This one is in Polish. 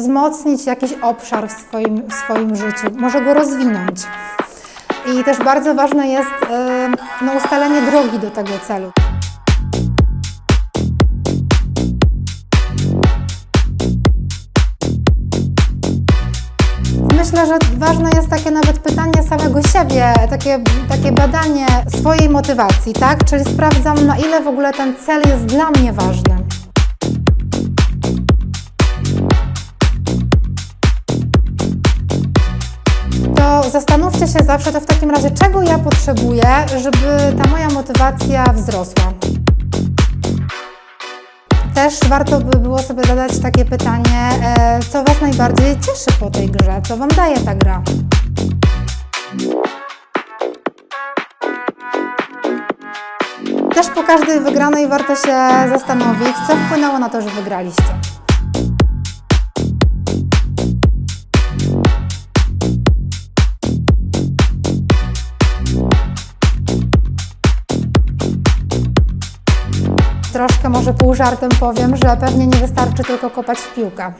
wzmocnić jakiś obszar w swoim, w swoim życiu, może go rozwinąć. I też bardzo ważne jest e, no, ustalenie drogi do tego celu. Myślę, że ważne jest takie nawet pytanie samego siebie, takie, takie badanie swojej motywacji, tak? Czyli sprawdzam, na ile w ogóle ten cel jest dla mnie ważny. Zastanówcie się zawsze, to w takim razie, czego ja potrzebuję, żeby ta moja motywacja wzrosła. Też warto by było sobie zadać takie pytanie, e, co Was najbardziej cieszy po tej grze, co Wam daje ta gra. Też po każdej wygranej warto się zastanowić, co wpłynęło na to, że wygraliście. Troszkę może pół żartem powiem, że pewnie nie wystarczy tylko kopać w piłkę.